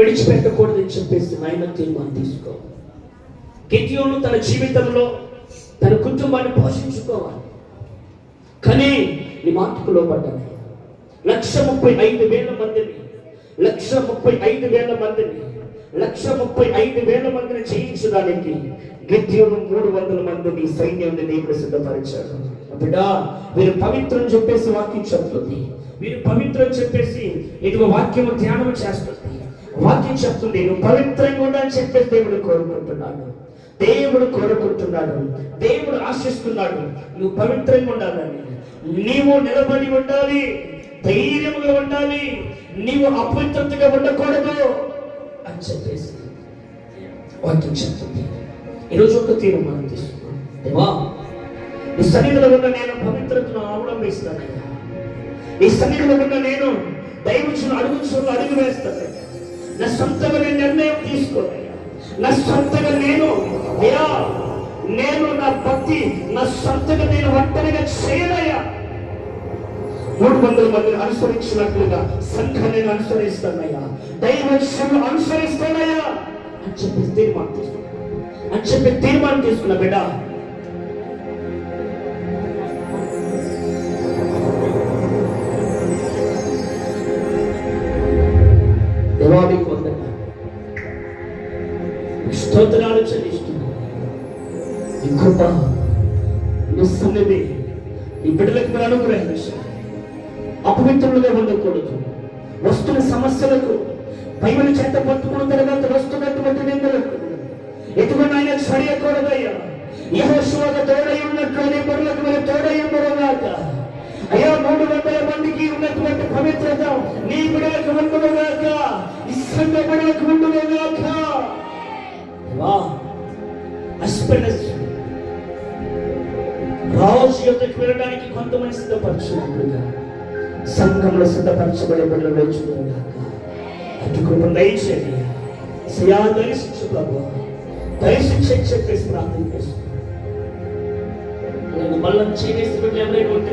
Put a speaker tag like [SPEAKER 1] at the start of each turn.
[SPEAKER 1] విడిచిపెట్టకూడదని చెప్పేసి నాయన తీర్మానం తీసుకోవాలి గిద్యోను తన జీవితంలో తన కుటుంబాన్ని పోషించుకోవాలి. కానీ నీ మాటకు లోపడ్డాను లక్ష ముప్పై ఐదు వేల మందిని లక్ష ముప్పై ఐదు వేల మందిని లక్ష ముప్పై ఐదు వేల మందిని జయించడానికి గిద్యోను మూడు వందల మందిని సైన్యాన్ని దేవుడు సిద్ధపరిచాడు. బిడ్డా వీరు పవిత్రం చెప్పేసి వాక్యం చెప్తుంది. వీరు పవిత్రం చెప్పేసి ఇదిగో వాక్యము ధ్యానం చేస్తుంది. వాక్యం చెప్తుంది నువ్వు పవిత్రంగా ఉండని చెప్పేసి దేవుడు కోరుకుంటున్నాడు. దేవుడు కోరుకుంటున్నాడు. దేవుడు ఆశిస్తున్నాడు నువ్వు పవిత్రంగా ఉండాలని. నీవు నిలబడి ఉండాలి ధైర్యంగా ఉండాలి. నీవు అపవిత్రతగా ఉండకూడదు అని చెప్పేసి వాక్యం చెప్తుంది. ఈరోజు ఒక తీర్మానం తీసుకున్నాను దేవా నీ సన్నిధిలో ఉన్న నేను పవిత్రతను అవలంబిస్తానయ్యా. నీ సన్నిధిలో ఉన్న నేను దైవచును అడుగుచును అడుగు వేస్తానయ్యా. నా సొంతగా నేను నిర్ణయం తీసుకోనయ్యా నా సొంతగా నేను అయ్యా నేను నా భక్తి నా సొంతగా నేను ఒంటరిగా చేయనయ్యా. మూడు వందల మందిని అనుసరించినట్లుగా సంఘాన్ని నేను అనుసరిస్తానయ్యా దైవశంలో అనుసరిస్తానయ్యా అని చెప్పి తీర్మానం తీసుకున్నా. అని చెప్పి తీర్మానం తీసుకున్న బిడ్డ. స్తోత్రాలు చెల్లిస్తున్నాను నీ కృప నీ సన్నిధి ఈ బిడ్డలకు మీరు అనుగ్రహించాలి అపవిత్రులుగా ఉండకూడదు. వస్తున్న సమస్యలకు బైబిల్ చేత పట్టుకున్న తర్వాత వస్తున్నటువంటి నిందలకు. ఎటువంటి ఆయన చడియకూడదయ్యా యహోశివక తోడై ఉన్నట్లు నీ బిడ్డలకు మీరు తోడై ఉండరుగాక అయ్యా మూడు వందల మందికి ఉన్నటువంటి పవిత్రత నీ బిడలకు ఉండుగాక ఈ బిడలకు బిడ్డలకు ఉండుగాక అస్పెనస్ రాజు యొక్కకు వెళ్ళడానికి కొంతమంది సిద్ధపరచున్నట్లుగా సంఘంలో సిద్ధపరచబడే బిడ్డలు వేచుకున్నాక అటు కృప దయచేయండి. సయా దర్శించు ప్రభు. దర్శించ చెప్పేసి ప్రార్థన చేస్తున్నాను నేను మళ్ళీ చేసి ఎవరైనా ఉంటే